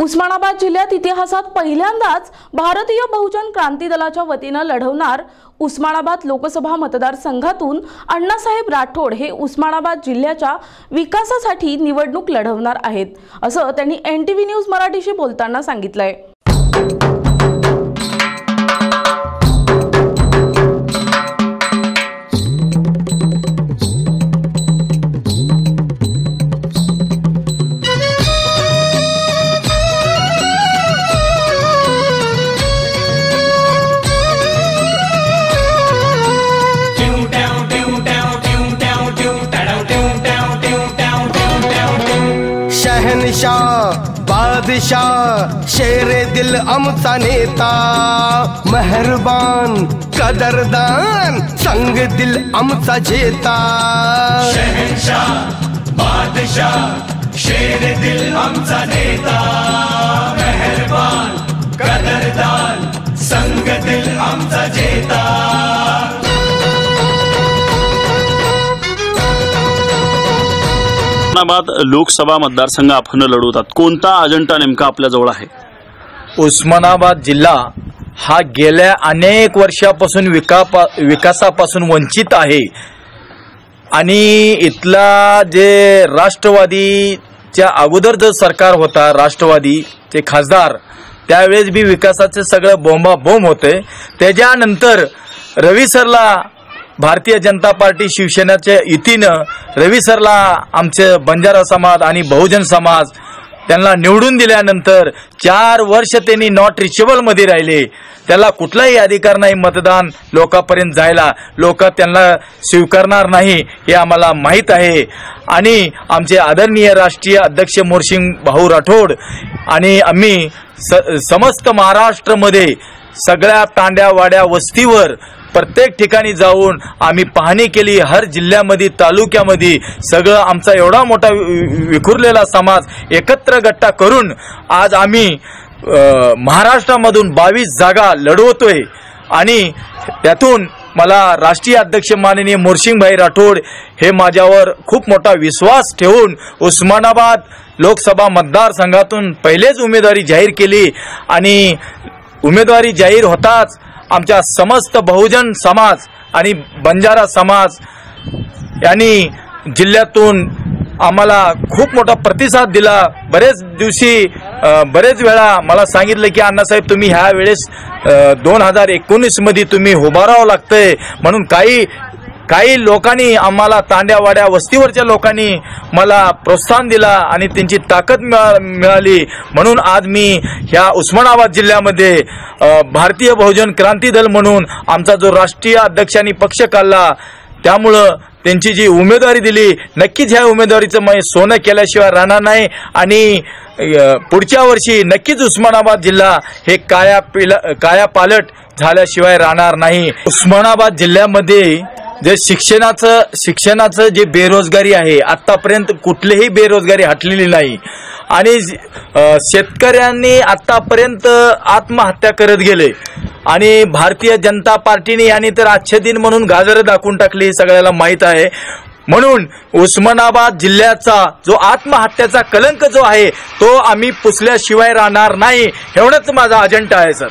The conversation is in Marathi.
उस्मानाबाद जिल्ह्यात इतिहासात पहिल्यांदाच भारतीय बहुजन क्रांती दलाच्या वतीनं लढवणार उस्मानाबाद लोकसभा मतदारसंघातून अण्णासाहेब राठोड हे उस्मानाबाद जिल्ह्याच्या विकासासाठी निवडणूक लढवणार आहेत असं त्यांनी एन टी व्ही न्यूज मराठीशी बोलताना सांगितलंय. शहनशाह, बादशाह, शेरे दिल आमचा नेता, मेहरबान, कदरदान, संग दिल आमचा जेता। शहनशाह, बादशाह, शेर दिल आमचा नेता, मेहरबान, कदरदान, संग दिल आमचा जेता। उस्मानाबाद लोकसभा मतदारसंघ आपण लढवतात. कोणता अजेंडा नेमका आपल्याजवळ आहे? उस्मानाबाद जिल्हा हा गेल्या अनेक वर्षापासून विका विकासापासून वंचित आहे. आणि इथला जे राष्ट्रवादीच्या अगोदर जो सरकार होता राष्ट्रवादीचे खासदार त्यावेळेस बी विकासाचे सगळं बोंबाबोंब होते. त्याच्यानंतर रवी सरला भारतीय जनता पार्टी शिवसेनेच्या युतीनं रवी सरला आमचे बंजारा समाज आणि बहुजन समाज त्यांना निवडून दिल्यानंतर चार वर्ष त्यांनी नॉट रिचेबलमध्ये राहिले. त्याला कुठलाही अधिकार नाही मतदान लोकांपर्यंत जायला. लोक त्यांना स्वीकारणार नाही हे आम्हाला माहीत आहे. आणि आमचे आदरणीय राष्ट्रीय अध्यक्ष मोरसिंग भाऊ राठोड आणि आम्ही स समस्त महाराष्ट्रामध्ये सगळ्या तांड्या वाड्या वस्तीवर प्रत्येक ठिकाणी जाऊन आम्ही पाहणी केली. हर जिल्ह्यामध्ये तालुक्यामध्ये सगळं आमचा एवढा मोठा वि- विखुरलेला समाज एकत्र गट्टा करून आज आम्ही महाराष्ट्रामधून बावीस जागा लढवतोय. आणि त्यातून मला राष्ट्रीय अध्यक्ष माननीय मोरसिंगभाई राठोड हे माझ्यावर खूप मोठा विश्वास ठेवून उस्मानाबाद लोकसभा मतदारसंघातून पहिलेच उमेदवारी जाहीर केली. आणि उमेदवारी जाहीर होताच आमच्या समस्त बहुजन समाज आणि बंजारा समाज यांनी जिल्ह्यातून आम्हाला खूप मोठा प्रतिसाद दिला. बरेच दिवशी बरेच वेळा मला सांगितलं की अण्णासाहेब तुम्ही ह्या वेळेस दोन हजार एकोणीसमध्ये तुम्ही उभारावं लागतंय. म्हणून काही काही लोकांनी आम्हाला तांड्यावाड्या वस्तीवरच्या लोकांनी मला प्रोत्साहन दिला आणि त्यांची ताकद मिळा- मिळाली. म्हणून आज मी ह्या उस्मानाबाद जिल्ह्यामध्ये भारतीय बहुजन क्रांती दल म्हणून आमचा जो राष्ट्रीय अध्यक्षांनी पक्ष काढला त्यामुळं त्यांची जी उमेदवारी दिली नक्कीच ह्या उमेदवारीचं मी सोनं केल्याशिवाय राहणार नाही आणि पुढच्या वर्षी नक्कीच उस्मानाबाद जिल्हा हे काया पिला काया पालट झाल्याशिवाय राहणार नाही. उस्मानाबाद जिल्ह्यामध्ये जे शिक्षणाचं शिक्षणाचं जे बेरोजगारी आहे आतापर्यंत कुठलीही बेरोजगारी हटलेली नाही. आणि शेतकऱ्यांनी आतापर्यंत आत्महत्या करत गेले. आणि भारतीय जनता पार्टीने यांनी तर आजचे दिन म्हणून गाजर दाखवून टाकली हे सगळ्याला माहीत आहे. म्हणून उस्मानाबाद जिल्ह्याचा जो आत्महत्याचा कलंक जो आहे तो आम्ही पुसल्याशिवाय राहणार नाही. एवढंच माझा अजेंडा आहे सर.